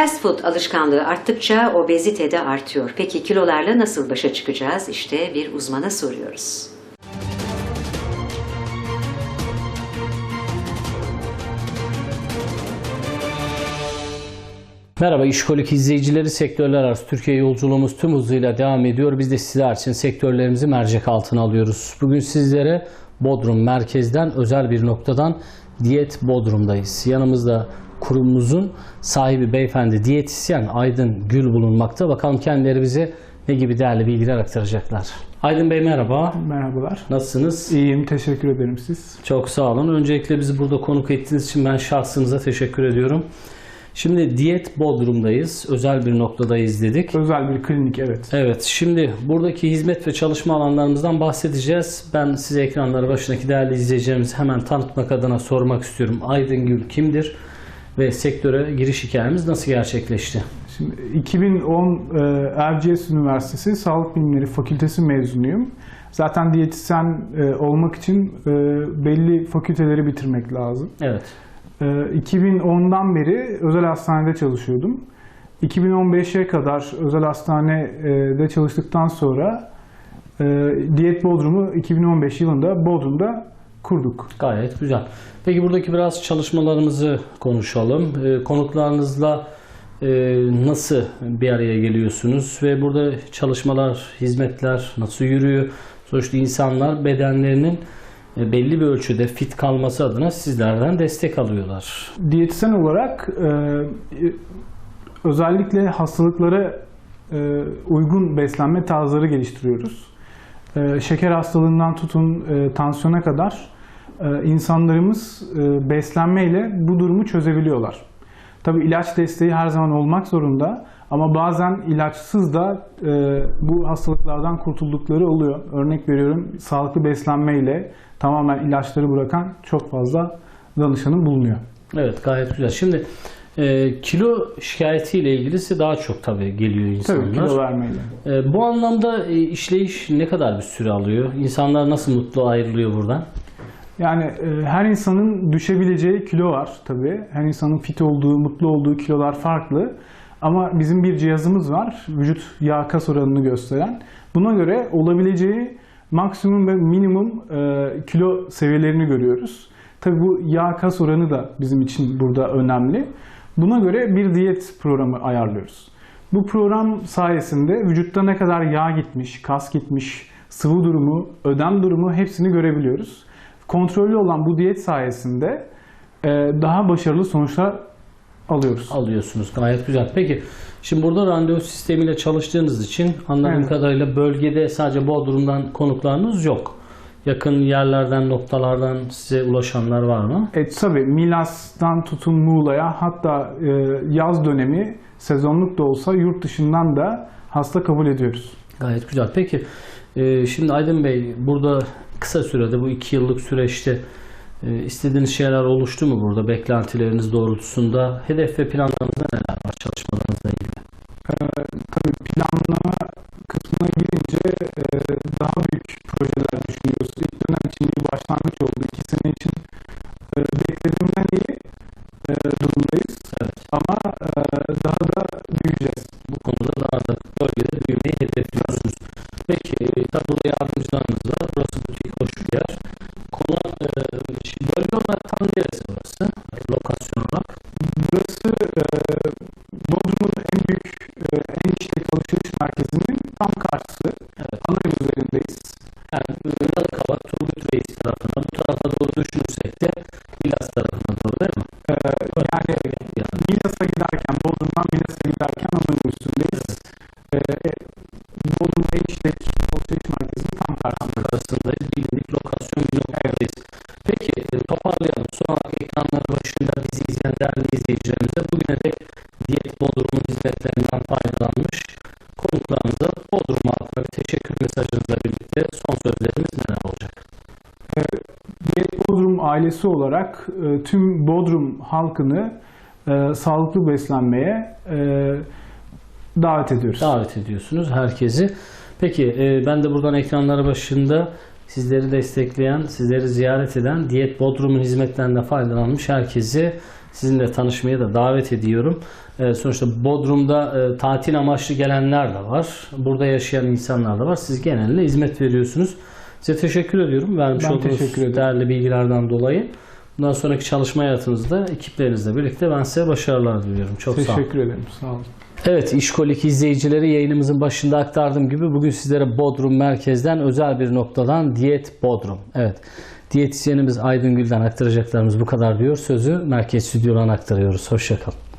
Fast food alışkanlığı arttıkça obezite de artıyor. Peki kilolarla nasıl başa çıkacağız? İşte bir uzmana soruyoruz. Merhaba İşkolik izleyicileri sektörler arası Türkiye yolculuğumuz tüm hızıyla devam ediyor. Biz de sizler için sektörlerimizi mercek altına alıyoruz. Bugün sizlere Bodrum merkezden özel bir noktadan Diyet Bodrum'dayız. Yanımızda kurumumuzun sahibi beyefendi diyetisyen Aydın Gül bulunmakta. Bakalım kendileri bize ne gibi değerli bilgiler aktaracaklar. Aydın Bey merhaba. Merhabalar. Nasılsınız? İyiyim, teşekkür ederim siz. Çok sağ olun. Öncelikle bizi burada konuk ettiğiniz için ben şahsınıza teşekkür ediyorum. Şimdi Diyet Bodrum'dayız. Özel bir noktadayız dedik. Özel bir klinik, evet. Evet, şimdi buradaki hizmet ve çalışma alanlarımızdan bahsedeceğiz. Ben size ekranları başındaki değerli izleyicilerimizi hemen tanıtmak adına sormak istiyorum. Aydın Gül kimdir ve sektöre giriş hikayemiz nasıl gerçekleşti? Şimdi 2010 e, Erciyes Üniversitesi Sağlık Bilimleri Fakültesi mezunuyum. Zaten diyetisyen e, olmak için e, belli fakülteleri bitirmek lazım. Evet, E, 2010'dan beri özel hastanede çalışıyordum. 2015'e kadar özel hastanede çalıştıktan sonra e, Diyet Bodrum'u 2015 yılında Bodrum'da kurduk. gayet güzel. Peki buradaki biraz çalışmalarımızı konuşalım. Ee, konuklarınızla e, nasıl bir araya geliyorsunuz ve burada çalışmalar, hizmetler nasıl yürüyor? Sonuçta insanlar bedenlerinin e, belli bir ölçüde fit kalması adına sizlerden destek alıyorlar. Diyetisyen olarak e, özellikle hastalıklara e, uygun beslenme tarzları geliştiriyoruz. E, şeker hastalığından tutun e, tansiyona kadar e, insanlarımız e, beslenmeyle bu durumu çözebiliyorlar. Tabii ilaç desteği her zaman olmak zorunda ama bazen ilaçsız da bu hastalıklardan kurtuldukları oluyor. Örnek veriyorum sağlıklı beslenmeyle tamamen ilaçları bırakan çok fazla danışanım bulunuyor. Evet gayet güzel. Şimdi e, kilo şikayetiyle ilgilisi daha çok tabii geliyor insanlar. Tabii kilo vermeyle. E, bu anlamda e, işleyiş ne kadar bir süre alıyor? İnsanlar nasıl mutlu ayrılıyor buradan? Yani e, her insanın düşebileceği kilo var tabii. Her insanın fit olduğu, mutlu olduğu kilolar farklı. Ama bizim bir cihazımız var. Vücut yağ kas oranını gösteren. Buna göre olabileceği maksimum ve minimum e, kilo seviyelerini görüyoruz. Tabii bu yağ kas oranı da bizim için burada önemli. Buna göre bir diyet programı ayarlıyoruz. Bu program sayesinde vücutta ne kadar yağ gitmiş, kas gitmiş, sıvı durumu, ödem durumu hepsini görebiliyoruz. Kontrollü olan bu diyet sayesinde e, daha başarılı sonuçlar alıyoruz. alıyorsunuz. Gayet güzel. Peki şimdi burada randevu sistemiyle çalıştığınız için anladığım Evet. kadarıyla bölgede sadece Bodrum'dan konuklarınız yok. Yakın yerlerden, noktalardan size ulaşanlar var mı? E, tabii Milas'tan tutun Muğla'ya hatta e, yaz dönemi sezonluk da olsa yurt dışından da hasta kabul ediyoruz. Gayet güzel. Peki e, şimdi Aydın Bey burada kısa sürede bu iki yıllık süreçte e, istediğiniz şeyler oluştu mu burada beklentileriniz doğrultusunda? Hedef ve planlarınızda neler var çalışmalarınızla ilgili? E, tabii planlama kısmına girince e, daha büyük projeler düşünüyoruz. İlk dönem için bir başlangıç oldu. İki sene için e, beklediğimden iyi e, durumdayız. Ama e, daha da büyüyeceğiz. Bu konuda daha da bölgede büyümeyi hedefliyorsunuz. Peki e, tabi burada yardımcılarınız var. Burası butik hoş bir yer. Konu, e, şimdi bölge olarak tam neresi burası? Lokasyon olarak. Burası e, Bodrum'un en büyük, e, en işlek alışveriş merkezinin tam karşısı. Evet. Ana yol üzerindeyiz. Yani e, Yalıkavak, Turgut Reis tarafına, bu tarafa doğru düşünürsek de Milas tarafına doğru değil mi? E, yani Yani, Milas'a giderken, Bodrum'dan Milas'a giderken ana yol üstündeyiz. E, e, Bodrum en işlek alışveriş merkezinin tam karşısında. arasındayız. Bilindik lokasyon bir noktadayız. Peki e, toparlayalım. Sonra ekranları başında bizi izleyen değerli izleyicilerimize bugüne dek Diyet Bodrum'un hizmetlerinden faydalanmış konuklarımıza Bodrum halkına bir teşekkür mesajınızla birlikte son sözlerimiz neler olacak? Diyet Bodrum ailesi olarak e, tüm Bodrum halkını e, sağlıklı beslenmeye e, davet ediyoruz. davet ediyorsunuz herkesi. Peki ben de buradan ekranları başında sizleri destekleyen, sizleri ziyaret eden Diyet Bodrum'un hizmetlerinden faydalanmış herkese sizinle tanışmaya da davet ediyorum. Sonuçta Bodrum'da tatil amaçlı gelenler de var. Burada yaşayan insanlar da var. Siz genelde hizmet veriyorsunuz. Size teşekkür ediyorum vermiş Ben olduğunuz teşekkür değerli bilgilerden dolayı. Bundan sonraki çalışma hayatınızda ekiplerinizle birlikte ben size başarılar diliyorum. Çok sağ olun. Teşekkür ederim. Sağ olun. Evet İşkolik izleyicileri yayınımızın başında aktardığım gibi bugün sizlere Bodrum merkezden özel bir noktadan Diyet Bodrum. Evet diyetisyenimiz Aydın Gül'den aktaracaklarımız bu kadar diyor. Sözü merkez stüdyodan aktarıyoruz. Hoşçakalın.